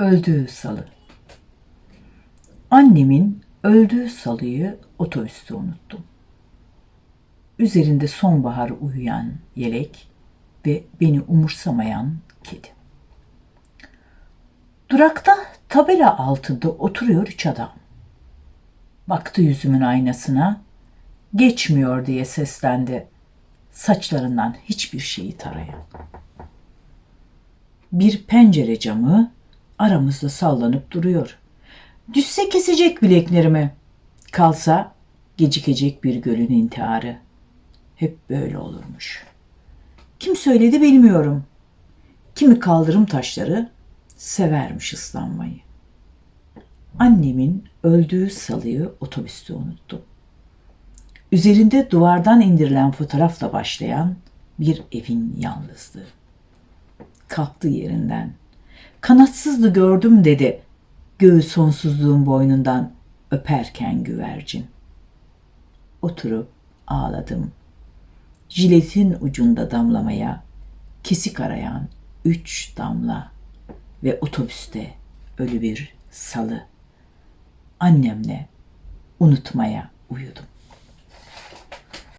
Öldüğü salı. Annemin öldüğü salıyı otobüste unuttum. Üzerinde sonbahar uyuyan yelek ve beni umursamayan kedi. Durakta tabela altında oturuyor üç adam. Baktı yüzümün aynasına, geçmiyor diye seslendi. Saçlarından hiçbir şeyi tarayan. Bir pencere camı aramızda sallanıp duruyor. Düşse kesecek bileklerimi. Kalsa gecikecek bir gölün intiharı. Hep böyle olurmuş. Kim söyledi bilmiyorum. Kimi kaldırım taşları severmiş ıslanmayı. Annemin öldüğü salıyı otobüste unuttum. Üzerinde duvardan indirilen fotoğrafla başlayan bir evin yalnızlığı. Kalktı yerinden. Kanatsızdı gördüm dedi. Göğü sonsuzluğun boynundan öperken güvercin. Oturup ağladım. Jiletin ucunda damlamaya kesik arayan üç damla ve otobüste ölü bir salı. Annemle unutmaya uyudum.